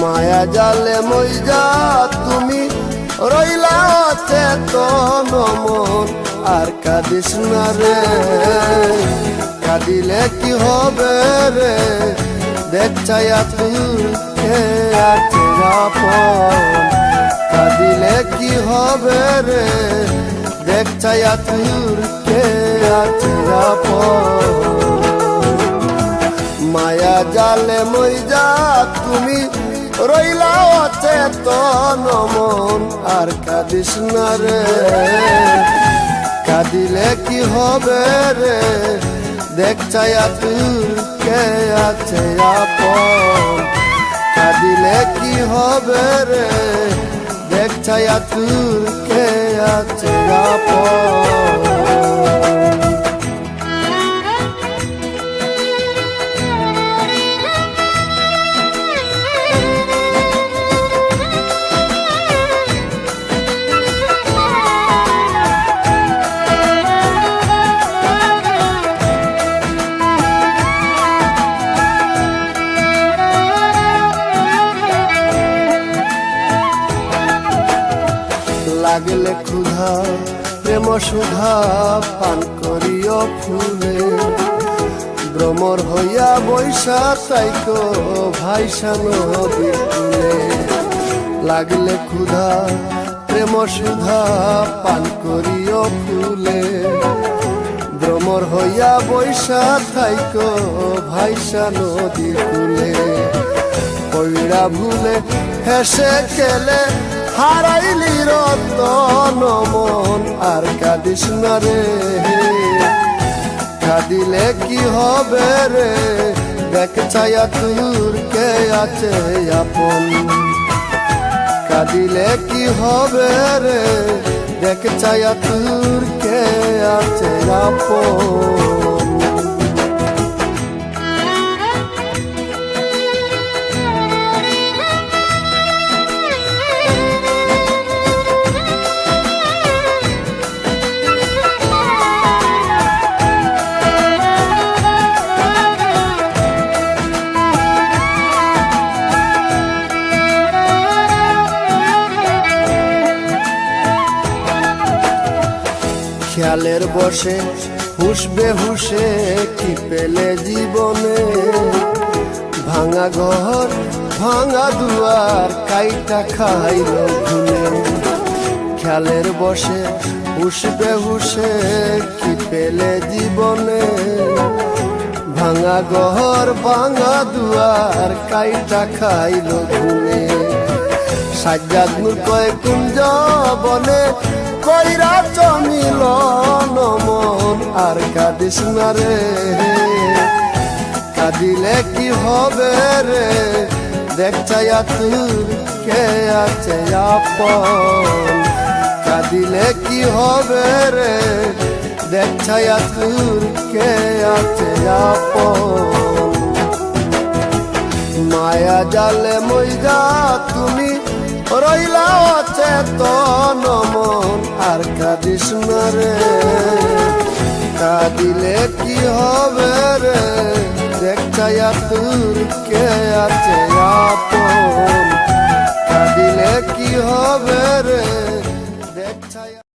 মায়া জালে মইজা তুমি রইলা চেতন মন, আর কাঁদিস না রে। কাঁদিলে কি হবে রে? দেখ চাইয়া তুই কে আছে আপন কাঁদিলে কি হবে রে? দেখ চাইয়া তুই কে আছে আপন মায়া জালে মইজা তুমি রইলা অচেতন মন। আর কাঁদিস না রে। কাঁদিলে কি হবে রে? দেখ চায়া তুই কে আছে আপন। কাঁদিলে কি হবে রে? দেখ চায়া তুই কে আছে আপন। লাগলে ক্ষুধা, প্রেম সুধা পান করিও ফুলে। ভ্রমর হইয়া বৈশা তাইক ভাইসা নদীর কূলে লাগলে ক্ষুধা, প্রেম সুধা পান করিও ফুলে। ভ্রমর হইয়া বৈশা থাইক ভাইসা নদীর কূলে পইড়া ভুলে হেসে খেলে হারাইলি রতন মন, আর কাঁদিস না রে। কাঁদিলে কি হবে রে? দেখ ছায়া তুর কে আছে আপন। কাঁদিলে কি হবে রে? দেখ ছায়া তুর কে আছে আপন। খেয়ালের বসে হুসবে হুসে কি পেলে জীবনে। ভাঙা ঘর, ভাঙা দুয়ার, কাইটা খাইল ভুলে। খেয়ালের বসে হুসবে হুসে কি পেলে জীবনে। ভাঙা ঘর, ভাঙা দুয়ার, কাইটা খাইল ভুলে। সাজ্জাদ নূর কয় কুঞ্জ বনে, কইরা চমিল মন আর কাঁদিস না রে, কাঁদিলে কি হবে রে? দেখ চাইয়া তুর কে আছে আপন। কাঁদিলে কি হবে রে? দেখ ছায়া তুর কে আছে আপন। মায়া জালে মইজা তুমি রইলা অচেতন মন আর কাঁদিস রে। কাঁদিলে কি হবে রে? দেখ চাইয়া তুর